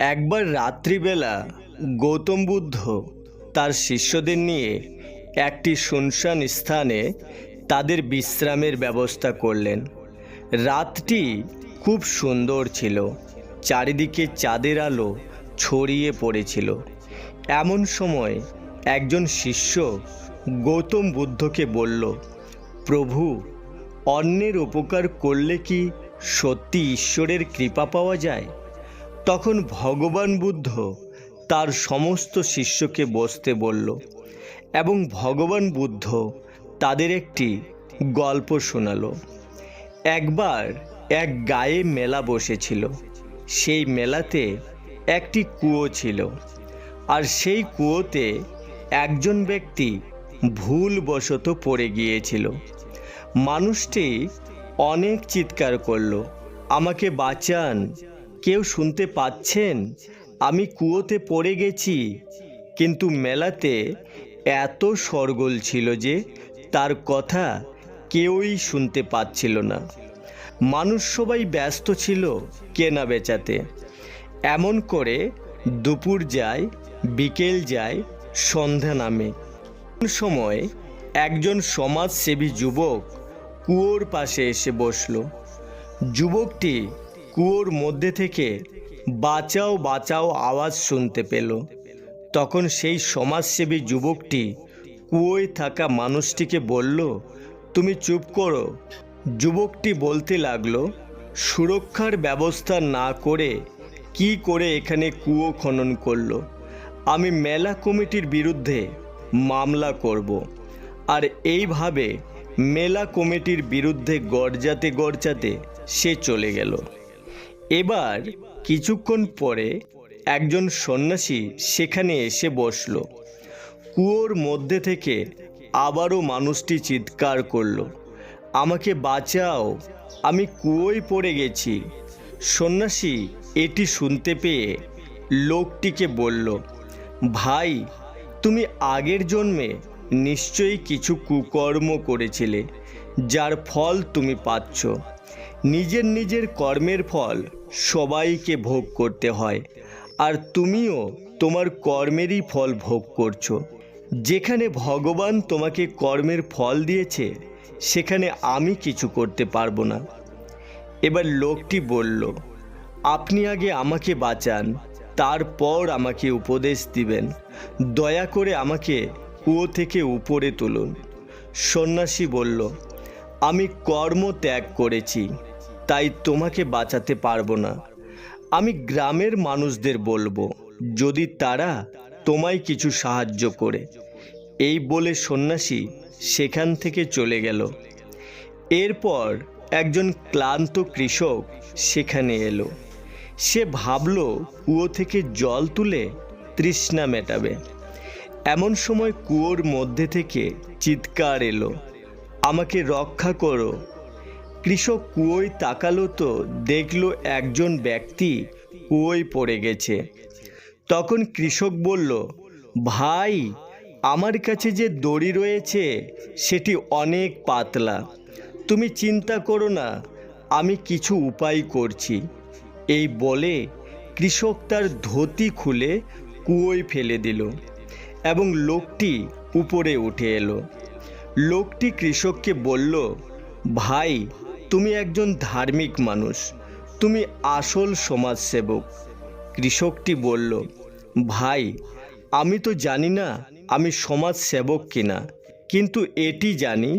একবার রাত্রিবেলা গৌতম বুদ্ধ তার শিষ্যদের নিয়ে একটি শুনশান স্থানে তাদের বিশ্রামের ব্যবস্থা করলেন। রাতটি খুব সুন্দর ছিল, চারিদিকে চাঁদের আলো ছড়িয়ে পড়েছিল। এমন সময় একজন শিষ্য গৌতম বুদ্ধকে বলল, প্রভু অন্যের উপকার করলে কি সত্যি ঈশ্বরের কৃপা পাওয়া যায়? তখন ভগবান বুদ্ধ তার সমস্ত শিষ্যকে বসতে বলল এবং ভগবান বুদ্ধ তাদের একটি গল্প শোনালো। একবার এক গায়ে মেলা বসেছিল। সেই মেলাতে একটি কুয়ো ছিল আর সেই কুয়োতে একজন ব্যক্তি ভুলবশত পড়ে গিয়েছিল। মানুষটি অনেক চিৎকার করল, আমাকে বাঁচান কেউ শুনতে পাচ্ছেন? আমি কুয়োতে পড়ে গেছি, কিন্তু মেলাতে এত সরগোল ছিল যে তার কথা কেউই শুনতে পাচ্ছিল না। মানুষ সবাই ব্যস্ত ছিল কেনা বেচাতে। এমন করে দুপুর যায়, বিকেল যায়, সন্ধ্যা নামে। সময় একজন সমাজসেবী যুবক কুয়োর পাশে এসে বসল। যুবকটি কুয়োর মধ্যে থেকে বাঁচাও বাঁচাও আওয়াজ শুনতে পেল। তখন সেই সমাজসেবী যুবকটি কুয়োয় থাকা মানুষটিকে বলল, তুমি চুপ করো। যুবকটি বলতে লাগল, সুরক্ষার ব্যবস্থা না করে কি করে এখানে কুয়ো খনন করল? আমি মেলা কমিটির বিরুদ্ধে মামলা করব। আর এইভাবে মেলা কমিটির বিরুদ্ধে গর্জাতে গর্জাতে সে চলে গেল। এবার কিছুক্ষণ পরে একজন সন্ন্যাসী সেখানে এসে বসল। কুয়োর মধ্যে থেকে আবারও মানুষটি চিৎকার করল, আমাকে বাঁচাও, আমি কুয়োয় পড়ে গেছি। সন্ন্যাসী এটি শুনতে পেয়ে লোকটিকে বলল, ভাই, তুমি আগের জন্মে নিশ্চয়ই কিছু কুকর্ম করেছিলে, যার ফল তুমি পাচ্ছ। নিজের নিজের কর্মের ফল সবাইকে ভোগ করতে হয়। আর তুমিও তোমার কর্মেরই ফল ভোগ করছ। যেখানে ভগবান তোমাকে কর্মের ফল দিয়েছে, সেখানে আমি কিছু করতে পারব না। এবার লোকটি বলল, আপনি আগে আমাকে বাঁচান, তারপর আমাকে উপদেশ দিবেন। দয়া করে আমাকে কুয়ো থেকে উপরে তুলুন। সন্ন্যাসী বলল, আমি কর্ম ত্যাগ করেছি তাই তোমাকে বাঁচাতে পারব না। আমি গ্রামের মানুষদের বলব, যদি তারা তোমায় কিছু সাহায্য করে। এই বলে সন্ন্যাসী সেখান থেকে চলে গেল। এরপর একজন ক্লান্ত কৃষক সেখানে এলো। সে ভাবল, কুয়ো থেকে জল তুলে তৃষ্ণা মেটাবে। এমন সময় কুয়োর মধ্যে থেকে চিৎকার এলো, আমাকে রক্ষা করো কৃষক কুয়োয় তাকালো তো, দেখল একজন ব্যক্তি কুয়োয় পড়ে গেছে। তখন কৃষক বলল, ভাই, আমার কাছে যে দড়ি রয়েছে, সেটি অনেক পাতলা। তুমি চিন্তা করো না, আমি কিছু উপায় করছি। এই বলে কৃষক তার ধুতি খুলে কুয়োয় ফেলে দিল এবং লোকটি উপরে উঠে এলো। লোকটি কৃষককে বলল, ভাই তুমি একজন ধার্মিক মানুষ। তুমি আসল সমাজসেবক। কৃষকটি বলল, ভাই, আমি তো জানি না আমি সমাজ সেবক কিনা, কিন্তু এটি জানি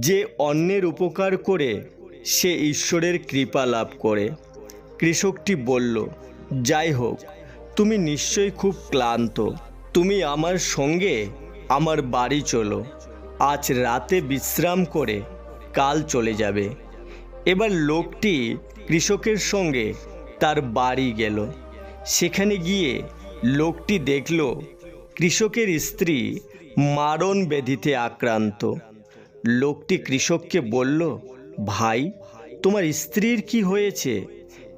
যে অন্যের উপকার করে সে ঈশ্বরের কৃপা লাভ করে। কৃষকটি বলল, যাই হোক, তুমি নিশ্চয়ই খুব ক্লান্ত। তুমি আমার সঙ্গে আমার বাড়ি চলো। আজ রাতে বিশ্রাম করে কাল চলে যাবে। এবার লোকটি কৃষকের সঙ্গে তার বাড়ি গেল। সেখানে গিয়ে লোকটি দেখল কৃষকের স্ত্রী মারণ ব্যাধিতে আক্রান্ত। লোকটি কৃষককে বলল, ভাই, তোমার স্ত্রীর কি হয়েছে?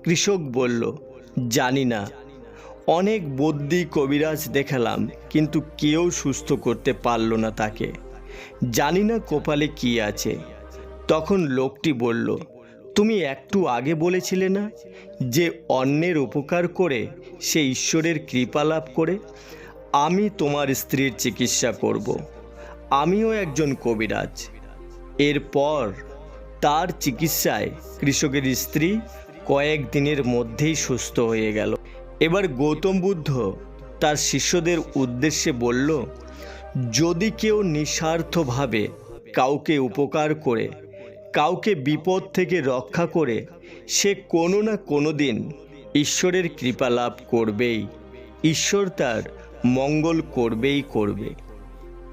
কৃষক বলল, জানি না। অনেক বদ্যি কবিরাজ দেখালাম, কিন্তু কেউ সুস্থ করতে পারল না তাকে। জানি না কপালে কি আছে। তখন লোকটি বলল তুমি একটু আগে বলেছিলে না যে অন্যের উপকার করে সে ঈশ্বরের কৃপা লাভ করে? আমি তোমার স্ত্রীর চিকিৎসা করব। আমিও একজন কবিরাজ। এরপর তার চিকিৎসায় কৃষকের স্ত্রী কয়েক দিনের মধ্যেই সুস্থ হয়ে গেল। এবার গৌতম বুদ্ধ তার শিষ্যদের উদ্দেশ্যে বলল, যদি কেউ নিঃস্বার্থভাবে কাউকে উপকার করে কাউকে বিপদ থেকে রক্ষা করে সে কোনো না কোনো দিন ঈশ্বরের কৃপা লাভ করবেই। ঈশ্বর তার মঙ্গল করবেই করবে।